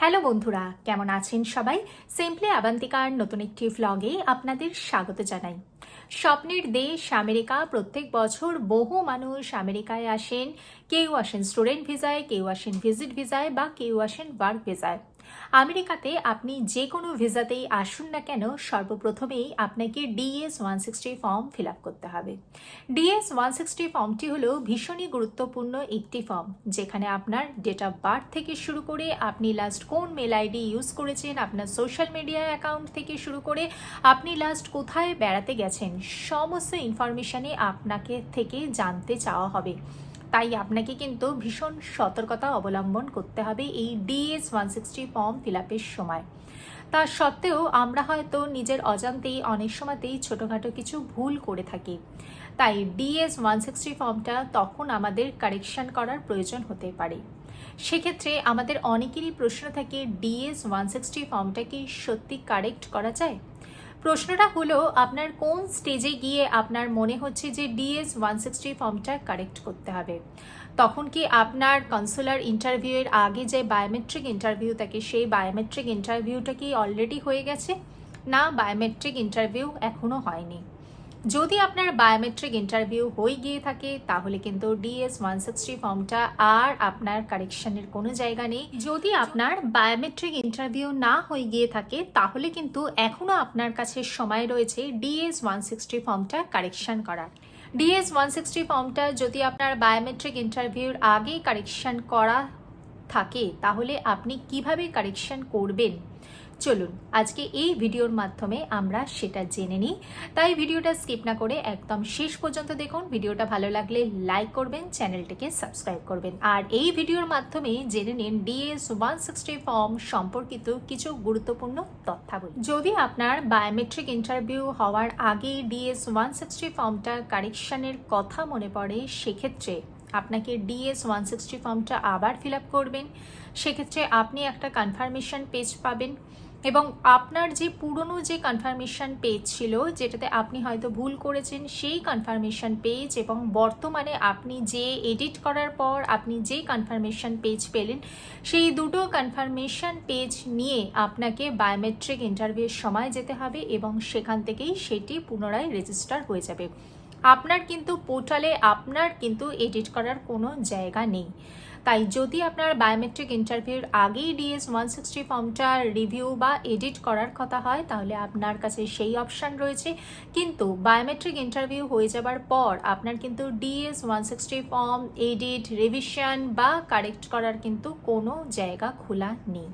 Hello বন্ধুরা, কেমন আছেন সবাই? সিম্পলি আবান্তিকার নতুন একটি ভ্লগে আপনাদের স্বাগত জানাই। স্বপ্নের দেশ আমেরিকা, প্রত্যেক বছর বহু মানুষ আমেরিকায় আসেন। কেউ আসেন স্টুডেন্ট ভিসায় কেউ আসেন ভিজিট ভিসায় বা কেউ আসেন ওয়ার্ক ভিসায় আমেরিকাতে আপনি যে কোনো ভিসাতেই আসুন না কেন, সর্বপ্রথমেই আপনাকে DS one sixty form fill up করতে হবে। ডিএস ওয়ান সিক্সটি ফর্মটি হলো ভীষণই গুরুত্বপূর্ণ একটি ফর্ম, যেখানে আপনার ডেট অফ বার্থ থেকে শুরু করে আপনি লাস্ট কোন মেল আইডি ইউজ করেছেন, আপনার সোশ্যাল মিডিয়া অ্যাকাউন্ট থেকে শুরু করে আপনি লাস্ট কোথায় বেড়াতে গেছেন, সমস্ত ইনফরমেশানে আপনাকে থেকে জানতে চাওয়া হবে। তাই আপনাকে কিন্তু ভীষণ সতর্কতা অবলম্বন করতে হবে এই DS one sixty form fill আপের সময়। তা সত্ত্বেও আমরা হয়তো নিজের অজান্তেই, অনেক সময়তেই ছোটোখাটো কিছু ভুল করে থাকি। তাই ডিএস ওয়ান সিক্সটি ফর্মটা তখন আমাদের কারেকশন করার প্রয়োজন হতে পারে। সেক্ষেত্রে আমাদের অনেকেরই প্রশ্ন থাকে ডিএস ওয়ান সিক্সটি ফর্মটা কি সত্যি কারেক্ট করা যায়? প্রশ্নটা হলো, আপনার কোন স্টেজে গিয়ে আপনার মনে হচ্ছে যে ডিএস ওয়ান সিক্সটি ফর্মটা কারেক্ট করতে হবে? তখন কি আপনার কনসুলার ইন্টারভিউয়ের আগে যে বায়োমেট্রিক ইন্টারভিউ থাকে, সেই বায়োমেট্রিক ইন্টারভিউটা কি অলরেডি হয়ে গেছে? না বায়োমেট্রিক ইন্টারভিউ এখনও হয়নি। যদি আপনার বায়োমেট্রিক ইন্টারভিউ হয়ে গিয়ে থাকে, তাহলে কিন্তু ডিএস ওয়ান সিক্সটি ফর্মটা আর আপনার কারেকশনের কোনো জায়গা নেই। যদি আপনার বায়োমেট্রিক ইন্টারভিউ না হয়ে গিয়ে থাকে, তাহলে কিন্তু এখনও আপনার কাছে সময় রয়েছে ডিএস ওয়ান সিক্সটি ফর্মটা কারেকশন করার। ডিএস ওয়ান সিক্সটি ফর্মটা যদি আপনার বায়োমেট্রিক ইন্টারভিউর আগেই কারেকশন করা থাকে, তাহলে আপনি কীভাবে কারেকশন করবেন? চলুন, আজকে এই ভিডিওর মাধ্যমে আমরা সেটা জেনে নিই। তাই ভিডিওটা স্কিপ না করে একদম শেষ পর্যন্ত দেখুন। ভিডিওটা ভালো লাগলে লাইক করবেন, চ্যানেলটিকে সাবস্ক্রাইব করবেন। আর এই ভিডিওর মাধ্যমে জেনে নিন ডিএস ওয়ান সিক্সটি ফর্ম সম্পর্কিত কিছু গুরুত্বপূর্ণ তথ্যাবলী। যদি আপনার বায়োমেট্রিক ইন্টারভিউ হওয়ার আগেই ডিএস ওয়ান সিক্সটি ফর্মটা কারেকশনের কথা মনে পড়ে, সেক্ষেত্রে আপনাকে ডিএস ওয়ান সিক্সটি ফর্মটা আবার ফিল আপ করবেন। সেক্ষেত্রে আপনি একটা কনফার্মেশন পেজ পাবেন। এবং আপনার যে পুরনো যে কনফার্মেশন পেজ ছিল, যেটাতে আপনি হয়তো ভুল করেছেন, সেই কনফার্মেশন পেজ এবং বর্তমানে আপনি যে এডিট করার পর আপনি যে কনফার্মেশন পেজ পেলেন, সেই দুটো কনফার্মেশন পেজ নিয়ে আপনাকে বায়োমেট্রিক ইন্টারভিউর সময় যেতে হবে এবং সেখান থেকেই সেটি পুনরায় রেজিস্টার হয়ে যাবে। আপনার কিন্তু পোর্টালে আপনার কিন্তু এডিট করার কোনো জায়গা নেই। তাই যদি আপনার বায়োমেট্রিক ইন্টারভিউর আগেই ডিএস ওয়ান সিক্সটি ফর্মটা রিভিউ বা এডিট করার কথা হয়, তাহলে আপনার কাছে সেই অপশান রয়েছে। কিন্তু বায়োমেট্রিক ইন্টারভিউ হয়ে যাবার পর আপনার কিন্তু DS one sixty form edit revision বা কারেক্ট করার কিন্তু কোনো জায়গা খোলা নেই।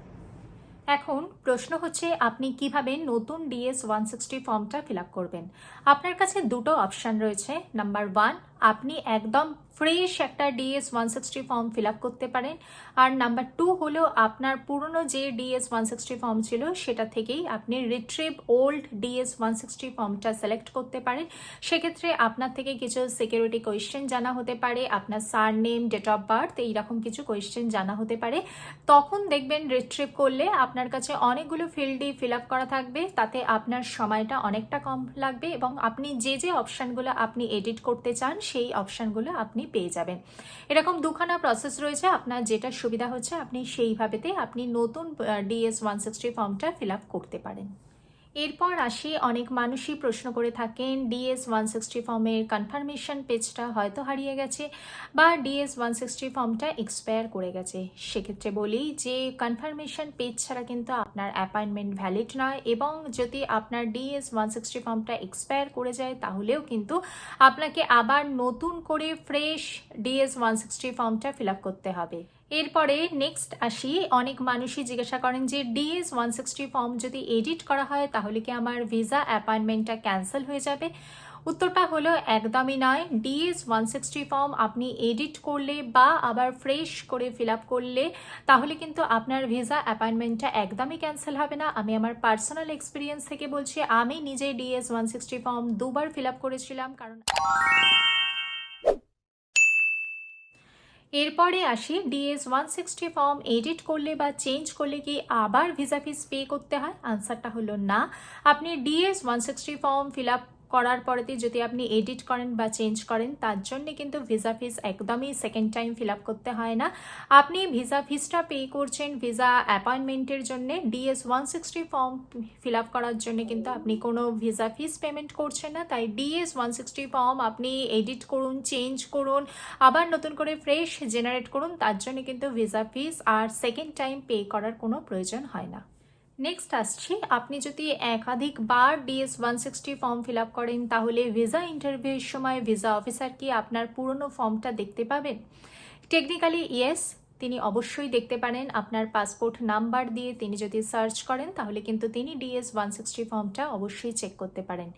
এখন প্রশ্ন হচ্ছে, আপনি কীভাবে নতুন ডিএস ওয়ান সিক্সটি ফর্মটা ফিল আপ করবেন? আপনার কাছে দুটো অপশান রয়েছে। নাম্বার ওয়ান আপনি একদম ফ্রেশ একটা DS one sixty form fill up করতে পারেন। আর নাম্বার টু হলো আপনার পুরনো যে ডিএস ওয়ান সিক্সটি ফর্ম ছিল, সেটা থেকেই আপনি retrieve old DS one sixty ফর্মটা সিলেক্ট করতে পারেন। সেক্ষেত্রে আপনার থেকে কিছু সিকিউরিটি কোয়েশ্চেন জানা হতে পারে, আপনার surname date of birth এইরকম কিছু কোয়েশ্চেন জানা হতে পারে। তখন দেখবেন রিট্রিভ করলে আপনার কাছে অনেকগুলো ফিল্ডই ফিল আপ করা থাকবে, তাতে আপনার সময়টা অনেকটা কম লাগবে এবং আপনি যে যে অপশানগুলো আপনি এডিট করতে চান সেই অপশানগুলো আপনি পেয়ে যাবেন। এরকম দুখানা প্রসেস রয়েছে, আপনার যেটা সুবিধা হচ্ছে আপনি সেইভাবেতে আপনি নতুন ডিএস ওয়ান সিক্সটি ফর্মটা ফিল আপ করতে পারেন। এরপর আসি অনেক মানুষই প্রশ্ন করে থাকেন ডিএস ওয়ান সিক্সটি ফর্মের কনফার্মেশন পেজটা হয়তো হারিয়ে গেছে বা ডিএস ওয়ান সিক্সটি ফর্মটা এক্সপায়ার করে গেছে। সেক্ষেত্রে বলি যে কনফার্মেশন পেজ ছাড়া কিন্তু আপনার অ্যাপয়েন্টমেন্ট ভ্যালিড নয় এবং যদি আপনার ডিএস ওয়ান সিক্সটি ফর্মটা এক্সপায়ার করে যায় তাহলেও কিন্তু আপনাকে আবার নতুন করে ফ্রেশ ডিএস ওয়ান সিক্সটি ফর্মটা ফিল আপ করতে হবে। এরপরে নেক্সট আসি। অনেক মানুষই জিজ্ঞাসা করেন যে ডিএস ওয়ান সিক্সটি ফর্ম যদি এডিট করা হয়, তাহলে কি আমার ভিসা অ্যাপয়েন্টমেন্টটা ক্যান্সেল হয়ে যাবে? উত্তরটা হলো, একদমই নয়। ডিএস ওয়ান সিক্সটি ফর্ম আপনি এডিট করলে বা আবার ফ্রেশ করে ফিল আপ করলে, তাহলে কিন্তু আপনার ভিসা অ্যাপয়েন্টমেন্টটা একদমই ক্যান্সেল হবে না। আমি আমার পার্সোনাল এক্সপিরিয়েন্স থেকে বলছি, আমি নিজে ডিএস ওয়ান সিক্সটি ফর্ম দুবার ফিল আপ করেছিলাম, কারণ এরপরে আসি DS one sixty form edit করলে বা চেঞ্জ করলে কি আবার ভিসা ফিস পে করতে হয়? আনসারটা হলো না। আপনি DS one sixty form fill up করার পরেতে যদি আপনি এডিট করেন বা চেঞ্জ করেন, তার জন্য কিন্তু ভিসা ফিস একদমই সেকেন্ড টাইম ফিল করতে হয় না। আপনি ভিসা ফিসটা পে করছেন ভিসা অ্যাপয়েন্টমেন্টের জন্য DS one sixty form fill করার জন্য কিন্তু আপনি কোনো ভিসা ফিস পেমেন্ট করছেন না। তাই ডিএস ওয়ান সিক্সটি ফর্ম আপনি এডিট করুন চেঞ্জ করুন, আবার নতুন করে ফ্রেশ জেনারেট করুন, তার জন্য কিন্তু ভিসা ফিস আর সেকেন্ড টাইম পে করার কোনো প্রয়োজন হয় না। নেক্সট আসছি, আপনি যদি একাধিক বার DS one sixty form fill up করেন, তাহলে ভিসা ইন্টারভিউয়ের সময় ভিসা অফিসার কি আপনার পুরনো ফর্মটা দেখতে পাবেন? টেকনিক্যালি ইয়েস তিনি অবশ্যই দেখতে পারেন। আপনার পাসপোর্ট নাম্বার দিয়ে তিনি যদি সার্চ করেন, তাহলে কিন্তু তিনি ডিএস ওয়ান সিক্সটি ফর্মটা অবশ্যই চেক করতে পারেন।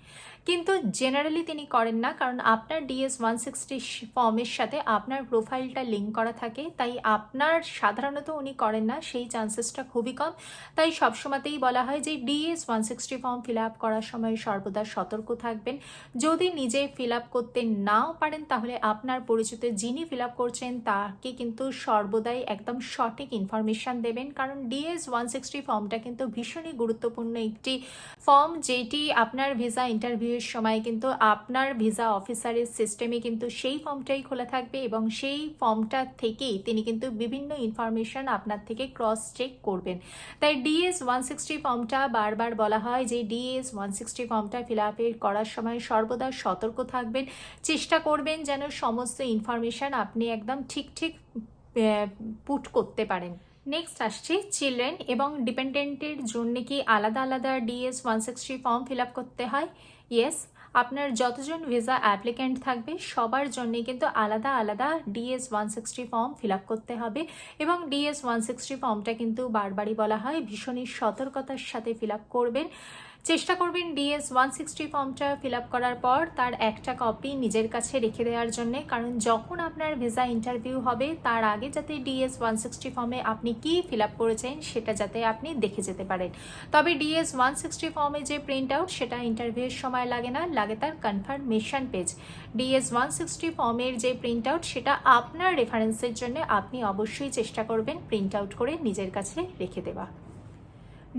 কিন্তু জেনারেলি তিনি করেন না, কারণ আপনার ডিএস ওয়ান সিক্সটি ফর্মের সাথে আপনার প্রোফাইলটা লিঙ্ক করা থাকে। তাই আপনার সাধারণত উনি করেন না, সেই চান্সেসটা খুবই কম। তাই সবসময়তেই বলা হয় যে DS one sixty form fill up করার সময় সর্বদা সতর্ক থাকবেন। যদি নিজে ফিল আপ করতে নাও পারেন, তাহলে আপনার পরিচিত যিনি ফিল আপ করছেন, তাকে কিন্তু সর্বদাই একদম সঠিক ইনফরমেশান দেবেন। কারণ ডিএস ওয়ান সিক্সটি ফর্মটা কিন্তু ভীষণই গুরুত্বপূর্ণ একটি ফর্ম যেটি আপনার ভিসা ইন্টারভিউয়ের সময় কিন্তু আপনার ভিসা অফিসারের সিস্টেমে কিন্তু সেই ফর্মটাই খোলা থাকবে এবং সেই ফর্মটা থেকেই তিনি কিন্তু বিভিন্ন ইনফরমেশন আপনার থেকে ক্রস চেক করবেন। তাই ডিএস ওয়ান সিক্সটি ফর্মটা বারবার বলা হয় যে ডিএস ওয়ান সিক্সটি ফর্মটা ফিল করার সময় সর্বদা সতর্ক থাকবেন। চেষ্টা করবেন যেন সমস্ত ইনফরমেশন আপনি একদম ঠিক ঠিক পুট করতে পারেন। নেক্সট আসছে চিলড্রেন এবং ডিপেন্ডেন্টের জন্য কি আলাদা আলাদা DS one sixty form fill up করতে হয়? ইয়েস আপনার যতজন ভিসা অ্যাপ্লিক্যান্ট থাকবে, সবার জন্যে কিন্তু আলাদা আলাদা DS one sixty form fill up করতে হবে এবং ডিএস ওয়ান সিক্সটি ফর্মটা কিন্তু বারবারই বলা হয় ভীষণই সতর্কতার সাথে ফিল আপ করবেন। চেষ্টা করবেন ডিএস ওয়ান সিক্সটি ফর্মটা ফিল আপ করার পর তার একটা কপি নিজের কাছে রেখে দেওয়ার জন্যে। কারণ যখন আপনার ভিসা ইন্টারভিউ হবে, তার আগে যাতে ডিএস ওয়ান সিক্সটি ফর্মে আপনি কি ফিল আপ করেছেন সেটা যাতে আপনি দেখে যেতে পারেন। তবে ডিএস ওয়ান সিক্সটি ফর্মে যে প্রিন্ট আউট সেটা ইন্টারভিউয়ের সময় লাগে না, লাগে তার confirmation page DS one sixty ফর্মের যে প্রিন্ট আউট সেটা আপনার রেফারেন্সের জন্য আপনি অবশ্যই চেষ্টা করবেন প্রিন্ট আউট করে নিজের কাছে রেখে দেওয়া।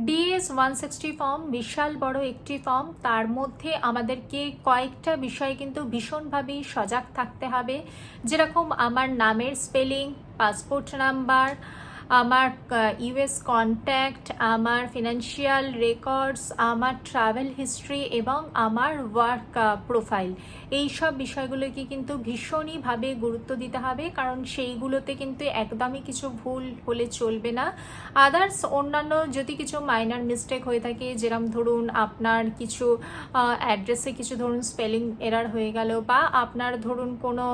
ডিএস ওয়ান সিক্সটি ফর্ম, বিশাল বড় একটি ফর্ম, তার মধ্যে আমাদেরকে কয়েকটা বিষয়ে কিন্তু ভীষণভাবেই সজাগ থাকতে হবে। যেরকম আমার নামের স্পেলিং, পাসপোর্ট নাম্বার আমার ইউএস কন্ট্যাক্ট আমার ফিনান্সিয়াল রেকর্ডস আমার ট্রাভেল হিস্ট্রি এবং আমার ওয়ার্ক প্রোফাইল এই সব বিষয়গুলোকে কিন্তু ভীষণইভাবে গুরুত্ব দিতে হবে, কারণ সেইগুলোতে কিন্তু একদমই কিছু ভুল হলে চলবে না। আদার্স অন্যান্য যদি কিছু মাইনার মিস্টেক হয়ে থাকে, যেরম ধরুন আপনার কিছু অ্যাড্রেসে কিছু ধরুন স্পেলিং এরার হয়ে গেল, বা আপনার ধরুন কোনো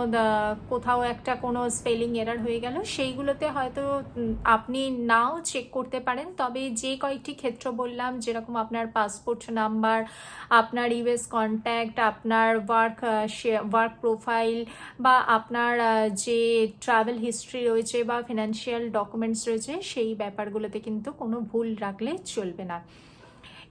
কোথাও একটা কোনো স্পেলিং এরার হয়ে গেল, সেইগুলোতে হয়তো আপনি নাও চেক করতে পারেন। তবে যে কয়েকটি ক্ষেত্র বললাম, যেরকম আপনার পাসপোর্ট নাম্বার আপনার ইউএস কন্ট্যাক্ট আপনার ওয়ার্ক ওয়ার্ক প্রোফাইল বা আপনার যে ট্রাভেল হিস্ট্রি রয়েছে বা ফিনান্সিয়াল ডকুমেন্টস রয়েছে, সেই ব্যাপারগুলোতে কিন্তু কোনো ভুল রাখলে চলবে না।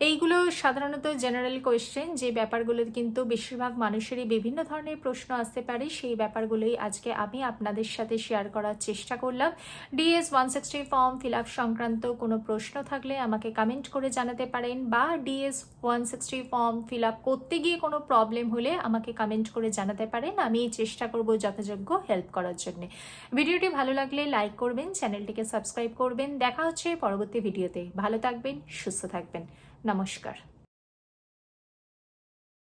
এইগুলো সাধারণত জেনারেল কোয়েশ্চেন যে ব্যাপারগুলো কিন্তু বেশিরভাগ মানুষেরই বিভিন্ন ধরনের প্রশ্ন আসতে পারে, সেই ব্যাপারগুলোই আজকে আমি আপনাদের সাথে শেয়ার করার চেষ্টা করলাম। DS one sixty form fill up সংক্রান্ত কোনো প্রশ্ন থাকলে আমাকে কমেন্ট করে জানাতে পারেন, বা DS one sixty form fill up করতে গিয়ে কোনো প্রবলেম হলে আমাকে কমেন্ট করে জানাতে পারেন। আমি চেষ্টা করব যথাযোগ্য হেল্প করার জন্য। ভিডিওটি ভালো লাগলে লাইক করবেন চ্যানেলটিকে সাবস্ক্রাইব করবেন। দেখা হচ্ছে পরবর্তী ভিডিওতে। ভালো থাকবেন, সুস্থ থাকবেন। নমস্কার।